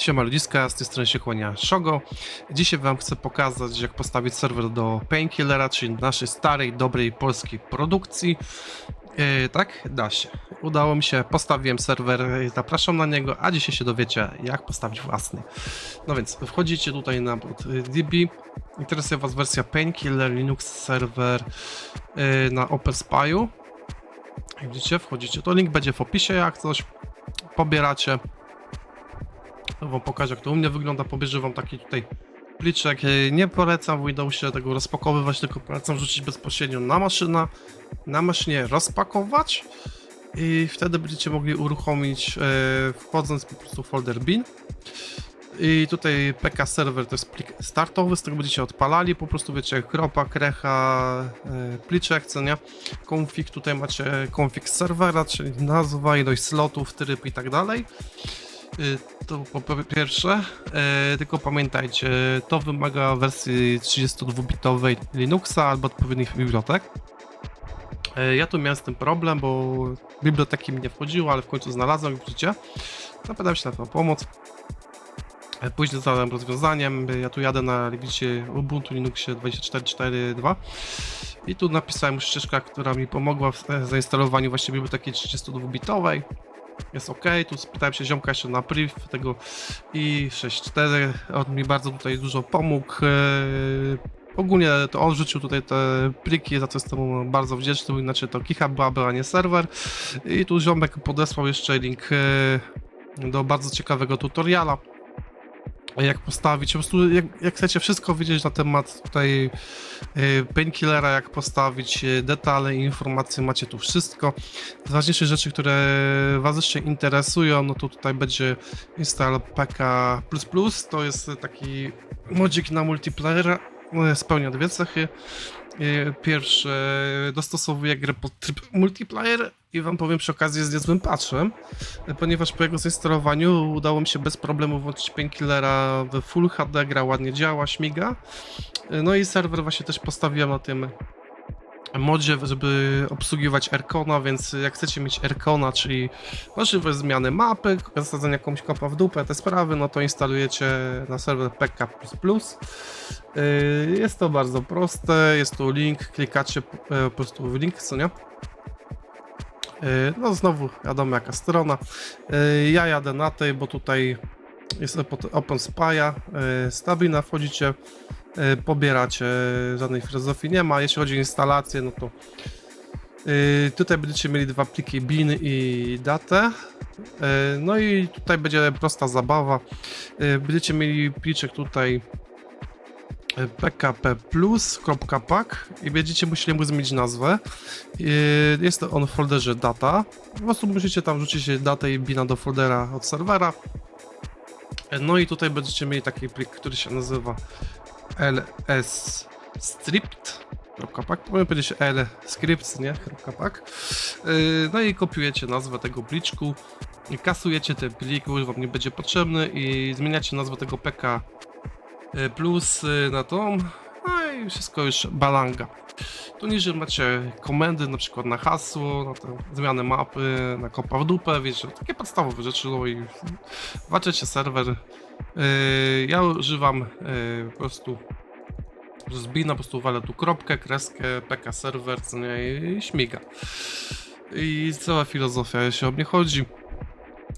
Siema ludziska, z tej strony się kłania Shogo. Dzisiaj wam chcę pokazać jak postawić serwer do Painkillera, czyli naszej starej, dobrej polskiej produkcji. Yy, tak, da się. Udało mi się, postawiłem serwer, yy, zapraszam na niego, a dzisiaj się dowiecie jak postawić własny. No więc wchodzicie tutaj na yy, DB. Interesuje was wersja Painkiller, Linux serwer yy, na OpenSpy'u. Jak widzicie, wchodzicie, to link będzie w opisie jak coś. Pobieracie. To wam pokażę, jak to u mnie wygląda. Pobierze wam taki tutaj pliczek. E, Nie polecam w Windowsie tego rozpakowywać, tylko polecam wrzucić bezpośrednio na maszynę, na maszynie rozpakować i wtedy będziecie mogli uruchomić e, wchodząc po prostu w folder bin. I tutaj PK server to jest plik startowy, z tego będziecie odpalali, po prostu wiecie, kropa, krecha, e, pliczek, co nie? Config, tutaj macie config serwera, czyli nazwa, ilość slotów, tryb i tak dalej. To po pierwsze, e, tylko pamiętajcie, to wymaga wersji 32-bitowej Linuxa albo odpowiednich bibliotek. E, Ja tu miałem z tym problem, bo biblioteki mi nie wchodziły, ale w końcu znalazłem, jak widzicie. Zapytałem się na o pomoc. E, Później zadałem rozwiązaniem. Ja tu jadę na widzicie, Ubuntu Linuxie 24.4.2 i tu napisałem ścieżkę, która mi pomogła w e, zainstalowaniu właśnie biblioteki 32-bitowej jest ok. Tu spytałem się ziomka jeszcze na priv tego i 6.4. On mi bardzo tutaj dużo pomógł. Eee, Ogólnie to on rzucił tutaj te pliki, za co jestem mu bardzo wdzięczny, bo inaczej to kicha byłaby, a nie serwer. I tu ziomek podesłał jeszcze link eee, do bardzo ciekawego tutoriala. Jak postawić, po prostu jak, jak chcecie wszystko wiedzieć na temat tutaj e, Painkillera, jak postawić, e, detale, informacje, macie tu wszystko. Z ważniejszych rzeczy, które Was jeszcze interesują, no to tutaj będzie install PK++, to jest taki modzik na multiplayera, e, spełnia dwie cechy. E, Pierwsze, dostosowuje grę pod tryb multiplayer i Wam powiem przy okazji jest niezłym patchem, e, ponieważ po jego zainstalowaniu udało mi się bez problemu włączyć Painkillera w Full HD, gra ładnie działa, śmiga. E, No i serwer właśnie też postawiłem na tym modzie, żeby obsługiwać Erkona, więc jak chcecie mieć Erkona, czyli możliwe zmiany mapy, zasadzenia jakąś kopa w dupę, te sprawy, no to instalujecie na serwer PK++. Yy, Jest to bardzo proste, jest tu link, klikacie po po prostu w link, co nie? Yy, No znowu wiadomo jaka strona. Yy, Ja jadę na tej, bo tutaj jest OpenSpy'a, Stabina wchodzicie, yy, pobieracie, żadnej filozofii nie ma. Jeśli chodzi o instalację, no to yy, tutaj będziecie mieli dwa pliki bin i datę. No i tutaj będzie prosta zabawa. Będziecie mieli pliczek tutaj pkp+.pack i będziecie musieli mu zmienić nazwę. Jest on w folderze data. Po prostu musicie tam wrzucić datę i bina do foldera od serwera. No i tutaj będziecie mieli taki plik, który się nazywa lsstript.pack. Powinien powiedzieć lscripts, nie? .pack. Yy, No i kopiujecie nazwę tego pliczku, kasujecie ten plik, już wam nie będzie potrzebny i zmieniacie nazwę tego pk y, plus y, na tą, no i wszystko już balanga. Tu niżej macie komendy, na przykład na hasło, na zmianę mapy, na kopa w dupę, wiecie, takie podstawowe rzeczy, no i walczycie serwer. Yy, ja używam yy, po prostu z bina, po prostu walę tu kropkę, kreskę, pk serwer, co nie, i śmiga. I cała filozofia, jeśli o mnie chodzi.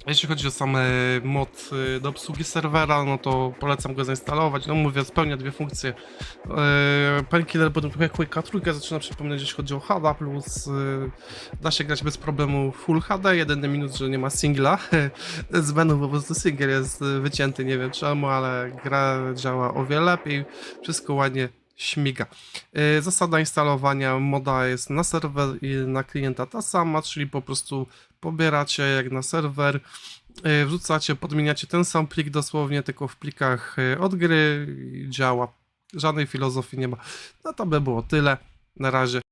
Jeśli chodzi o same mod y, do obsługi serwera, no to polecam go zainstalować. No mówię, spełnia dwie funkcje. Yy, Painkiller potem Quake'a trójkę zaczyna przypominać, jeśli chodzi o HD+, plus yy, da się grać bez problemu Full HD, jedyny minus, że nie ma singla. Z menu po prostu single jest wycięty, nie wiem czemu, ale gra działa o wiele lepiej, wszystko ładnie śmiga. Yy, Zasada instalowania moda jest na serwer i na klienta ta sama, czyli po prostu pobieracie jak na serwer, yy, wrzucacie, podmieniacie ten sam plik dosłownie, tylko w plikach yy, od gry działa. Żadnej filozofii nie ma. No to by było tyle. Na razie.